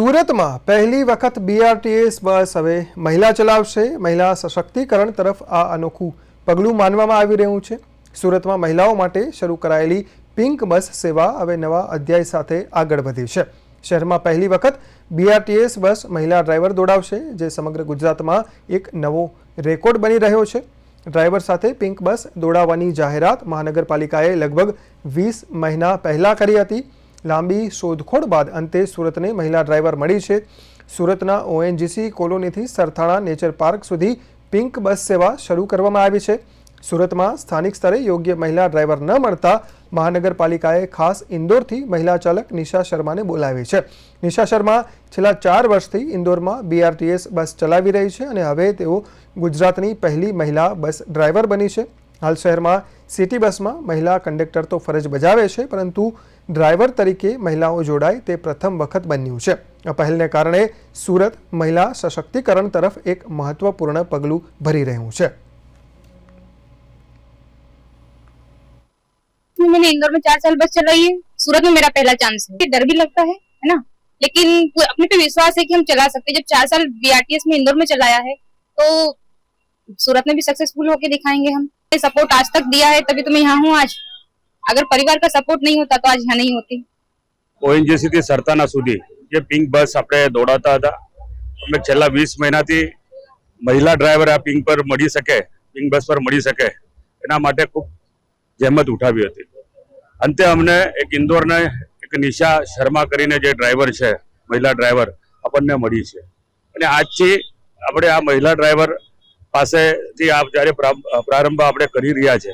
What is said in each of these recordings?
સુરતમાં પહેલી વખત બીઆરટીએસ બસ હવે મહિલા ચલાવશે. મહિલા સશક્તિકરણ તરફ આ અનોખું પગલું માનવામાં આવી રહ્યું છે. સુરતમાં મહિલાઓ માટે શરૂ કરાયેલી પિંક બસ સેવા હવે નવા અધ્યાય સાથે આગળ વધી છે. શહેરમાં પહેલી વખત બીઆરટીએસ બસ મહિલા ડ્રાઈવર દોડાવશે, જે સમગ્ર ગુજરાતમાં એક નવો રેકોર્ડ બની રહ્યો છે. ડ્રાઈવર સાથે પિંક બસ દોડાવવાની જાહેરાત મહાનગરપાલિકાએ લગભગ વીસ મહિના પહેલાં કરી હતી. લાંબી શોધખોળ બાદ અંતે સુરતને મહિલા ડ્રાઈવર મળી છે. સુરતના ઓએનજીસી કોલોનીથી સરથાણા નેચર પાર્ક સુધી પિંક બસ સેવા શરૂ કરવામાં આવી છે. સુરતમાં સ્થાનિક સ્તરે યોગ્ય મહિલા ડ્રાઈવર ન મળતા મહાનગરપાલિકાએ ખાસ ઇન્દોરથી મહિલા ચાલક નિશા શર્માને બોલાવી છે. નિશા શર્મા છેલ્લા ચાર વર્ષથી ઇન્દોરમાં બીઆરટીએસ બસ ચલાવી રહી છે અને હવે તેઓ ગુજરાતની પહેલી મહિલા બસ ડ્રાઈવર બની છે. હાલ શહેરમાં સિટી બસમાં મહિલા કંડક્ટર તો ફરજ બજાવે છે, પરંતુ ડ્રાઈવર તરીકે મહિલાઓ જોડાય તે પ્રથમ વખત બન્યું છે આ પહેલને કારણે સુરત મહિલા સશક્તિકરણ તરફ એક મહત્વપૂર્ણ પગલું ભરી રહ્યું છે मैंने इंदौर में चार साल बस चलाई है सूरत में मेरा पहला चांस है डर भी लगता है है ना लेकिन पू- अपने पे विश्वास है कि हम चला सकते हैं जब चार साल बीआरटीएस में इंदौर में चलाया है तो सूरत में भी सक्सेसफुल होके दिखाएंगे हम सपोर्ट आज तक दिया है तभी तो मैं यहाँ हूँ आज अगर परिवार का सपोर्ट नहीं होता तो आज यहाँ नहीं होती ઓએનજીસી થી સરતાના સુધી જે પિંક બસ આપણે દોડાતા હતા અમે છેલ્લા વીસ મહિનાથી મહિલા ડ્રાઈવર આ પિંક પર મળી શકે પિંક બસ પર મળી શકે એના માટે ખૂબ જહેમત ઉઠાવી હતી અંતે અમને એક ઇન્દોરને એક નિશા શર્મા કરીને જે ડ્રાઈવર છે મહિલા ડ્રાઈવર આપણને મળી છે અને આજથી આપણે આ મહિલા ડ્રાઈવર પાસેથી આ જ્યારે પ્રા- પ્રારંભ આપણે કરી રહ્યા છે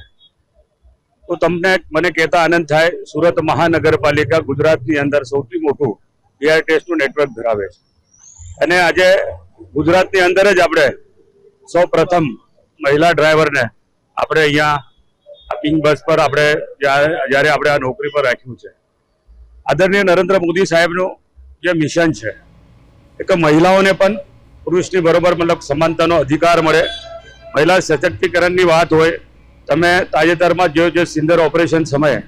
તો તમને મને કહેતા આનંદ થાય, સુરત મહાનગરપાલિકા ગુજરાતની અંદર સૌથી મોટું પીઆર ટેસ્ટનું નેટવર્ક ધરાવે છે. અને આજે ગુજરાતની અંદર જ આપણે સૌ મહિલા ડ્રાઈવરને આપણે અહીંયા આ પિંક બસ પર આપણે જ્યારે આપણે આ નોકરી પર રાખ્યું છે. આદરણીય નરેન્દ્ર મોદી સાહેબનું જે મિશન છે એક મહિલાઓને પણ પુરુષની બરોબર મતલબ સમાનતાનો અધિકાર મળે. મહિલા સશક્તિકરણની વાત હોય તમે તાજેતરમાં જોયું જે સિંદર ઓપરેશન સમયે